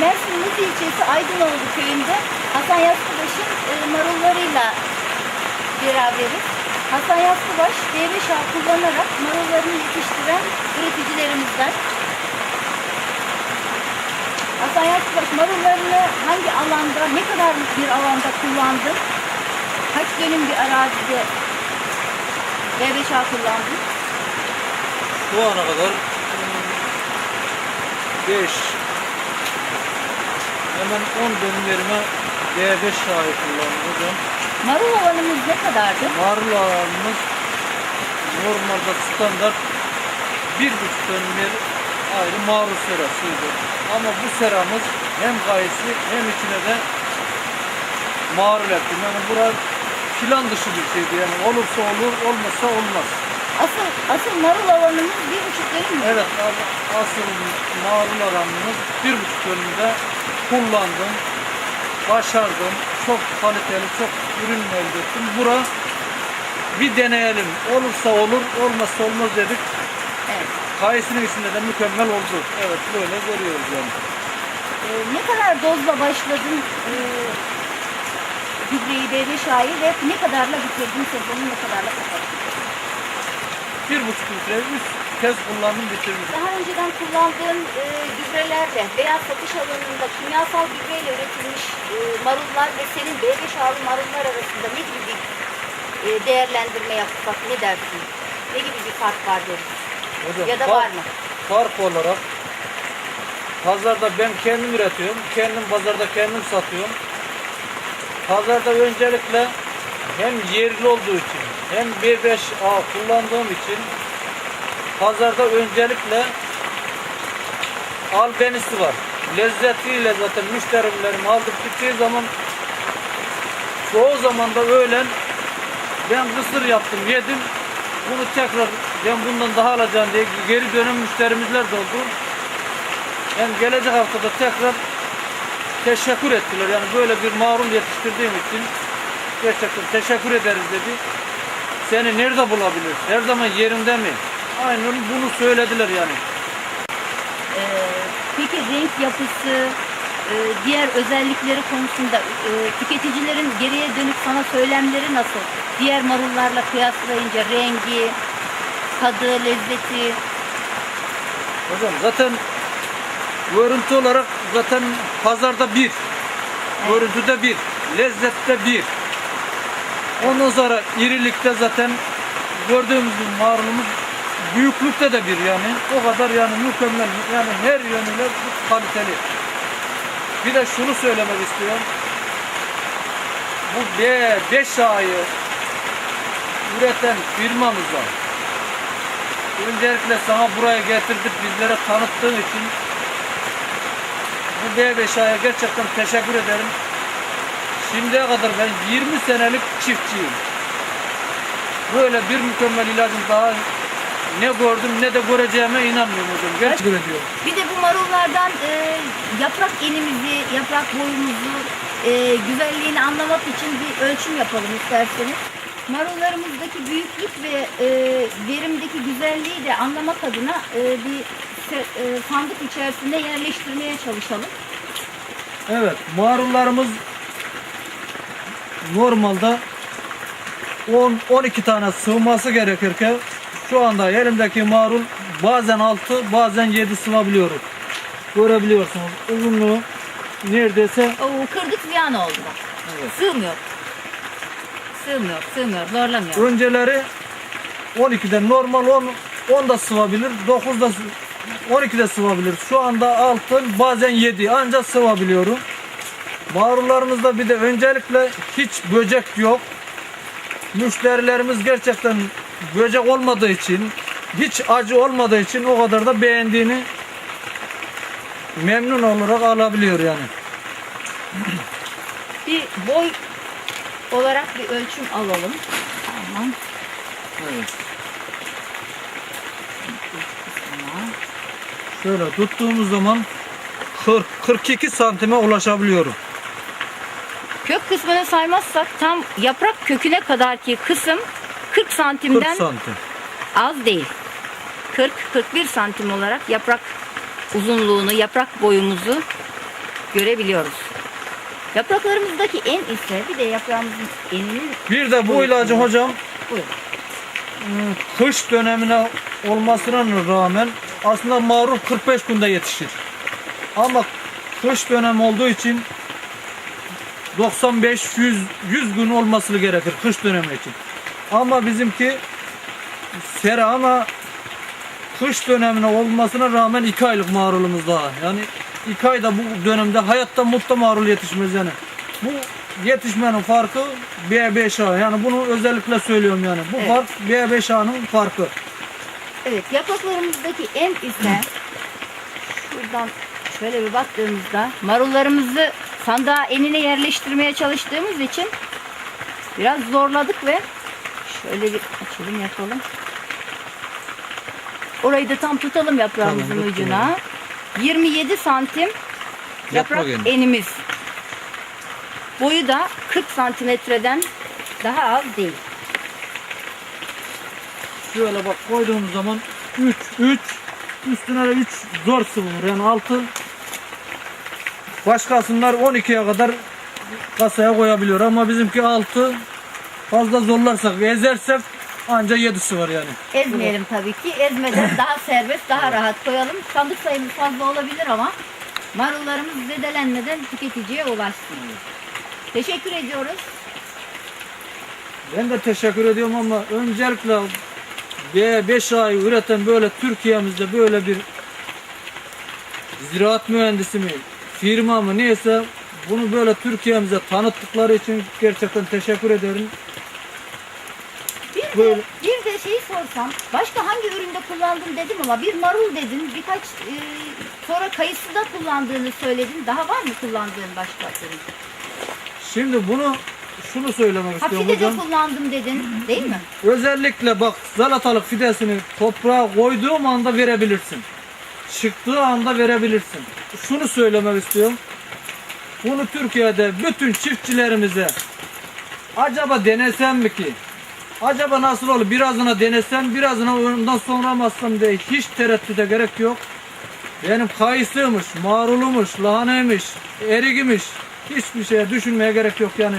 Mersin Mutlu ilçesi Aydınoğlu köyünde Hasan Yassıbaş'ın e, marullarıyla beraberiz. Hasan Yassıbaş devre şah kullanarak marullarını yetiştiren üreticilerimizden. Hasan Yassıbaş marullarını hangi alanda, ne kadar bir alanda kullandın? Kaç dönüm bir arazide devre şah kullandın? Şu ana kadar 5 hemen 10 dönümlerime D5 şahı kullandım hocam. Marul alanımız ne kadardı? Marul alanımız normalde standart 1,5 dönümler ayrı marul serasıydı. Ama bu seramız hem gayesi hem içine de marul ettim. Yani bura plan dışı bir şeydi yani olursa olur olmazsa olmaz. Asıl asıl marul alanımız bir buçuk dönüm mü? Evet asıl marul alanımız bir buçuk dönümde kullandım. Başardım. Çok kaliteli, çok ürün elde ettim. Bura bir deneyelim. Olursa olur, olmazsa olmaz dedik. Evet. Kayısının içinde de mükemmel oldu. Evet böyle görüyoruz yani. Ee, ne kadar dozla başladın e, gübreyi devre şahi ve ne kadarla bitirdin sezonu ne kadarla kapattın? Bir buçuk litre, üç kez kullandım bitirdim. Daha önceden kullandığın e, gübrelerle veya satış alanında kimyasal gübreyle üretilmiş e, marullar ve senin devre şahlı marullar arasında ne gibi bir e, değerlendirme yapsak ne dersin? Ne gibi bir fark var deriz? Hocam, Ya da fark- var mı? Fark olarak pazarda ben kendim üretiyorum. Kendim pazarda kendim satıyorum. Pazarda öncelikle hem yerli olduğu için hem B5A kullandığım için pazarda öncelikle albenisi var. Lezzetiyle zaten müşterilerim aldık gittiği zaman çoğu zaman da öğlen ben kısır yaptım yedim bunu tekrar ben bundan daha alacağım diye geri dönüm müşterimizler de oldu. Yani gelecek haftada tekrar teşekkür ettiler. Yani böyle bir marul yetiştirdiğim için gerçekten teşekkür ederiz dedi. Seni nerede bulabilir? Her zaman yerinde mi? Aynen bunu söylediler yani. Ee, peki renk yapısı, e, diğer özellikleri konusunda e, tüketicilerin geriye dönük sana söylemleri nasıl? Diğer marullarla kıyaslayınca rengi, tadı, lezzeti. Hocam zaten görüntü olarak zaten pazarda bir. Görüntüde bir. Lezzette bir. Ondan sonra irilikte zaten gördüğümüz gibi marulumuz büyüklükte de bir yani. O kadar yani mükemmel. Yani her yönüyle kaliteli. Bir de şunu söylemek istiyorum. Bu B, 5 ayı üreten firmamıza Öncelikle sana buraya getirdik bizlere tanıttığın için bu B5A'ya gerçekten teşekkür ederim. Şimdiye kadar ben 20 senelik çiftçiyim. Böyle bir mükemmel ilacın daha ne gördüm ne de göreceğime inanmıyorum hocam. Gerçekten ediyorum. Bir de bu marullardan e, yaprak enimizi, yaprak boyumuzu, e, güzelliğini anlamak için bir ölçüm yapalım isterseniz. Marullarımızdaki büyüklük ve e, verimdeki güzelliği de anlamak adına e, bir se- e, sandık içerisinde yerleştirmeye çalışalım. Evet, marullarımız normalde 10 12 tane sığması gerekirken şu anda elimdeki marul bazen 6 bazen 7 sığabiliyoruz. Görebiliyorsunuz uzunluğu neredeyse Oo, kırdık ziyan oldu bak. Evet. Sığmıyor. Sığmıyor, sığmıyor, zorlamıyor. önceleri 12'de normal 10 10 da sıvabilir 9 da 12 de sıvabilir. Şu anda 6 bazen 7 ancak sıvabiliyorum. Marullarımızda bir de öncelikle hiç böcek yok. Müşterilerimiz gerçekten böcek olmadığı için hiç acı olmadığı için o kadar da beğendiğini memnun olarak alabiliyor yani. Bir boy olarak bir ölçüm alalım. Tamam. Evet. Tamam. Şöyle tuttuğumuz zaman 40 42 santime ulaşabiliyorum. Kök kısmını saymazsak tam yaprak köküne kadarki kısım 40 40 santimden santim. az değil. 40-41 santim olarak yaprak uzunluğunu, yaprak boyumuzu görebiliyoruz. Yapraklarımızdaki en ise bir de yaprağımızın eninin Bir de bu ilacı hocam buyurun. Hmm, kış dönemine olmasına rağmen aslında marul 45 günde yetişir. Ama kış dönemi olduğu için 95 100 100 gün olması gerekir kış dönemi için. Ama bizimki sera ama kış dönemine olmasına rağmen 2 aylık marulumuz daha. Yani 2 ayda bu dönemde hayatta mutta marul yetişmez yani. Bu yetişmenin farkı B5A. Yani bunu özellikle söylüyorum yani. Bu Evet. fark B5A'nın farkı. Evet yapraklarımızdaki en ise şuradan şöyle bir baktığımızda marullarımızı sandığa enine yerleştirmeye çalıştığımız için biraz zorladık ve şöyle bir açalım yapalım. Orayı da tam tutalım yaprağımızın Tamam, ucuna. 27 santim yaprak eni. enimiz. Boyu da 40 santimetreden daha az değil. Şöyle bak koyduğumuz zaman 3 3 üstüne de 3 zor sıvılır. Yani altı başkasınlar 12'ye kadar kasaya koyabiliyor ama bizimki 6 fazla zorlarsak ve ezersek anca 7'si var yani. Ezmeyelim tabii ki. Ezmeden daha serbest, daha rahat koyalım. Sandık sayımız fazla olabilir ama marullarımız zedelenmeden tüketiciye ulaşsın. Teşekkür ediyoruz. Ben de teşekkür ediyorum ama öncelikle B5 ay üreten böyle Türkiye'mizde böyle bir ziraat mühendisi mi, firma mı neyse bunu böyle Türkiye'mize tanıttıkları için gerçekten teşekkür ederim. Bir de, bir de şeyi sorsam, başka hangi üründe kullandım dedim ama bir marul dedin, birkaç e, sonra kayısıda kullandığını söyledin. Daha var mı kullandığın başka ürün? Şimdi bunu şunu söylemek istiyorum fide de hocam. kullandım dedin, değil mi? Özellikle bak salatalık fidesini toprağa koyduğum anda verebilirsin. Çıktığı anda verebilirsin. Şunu söylemek istiyorum. Bunu Türkiye'de bütün çiftçilerimize acaba denesem mi ki? Acaba nasıl olur? Birazına denesem, birazına ondan sonra mı diye hiç tereddüte gerek yok. Benim kayısıymış, marulumuş, lahanaymış, erigimiş. Hiçbir şeye düşünmeye gerek yok yani.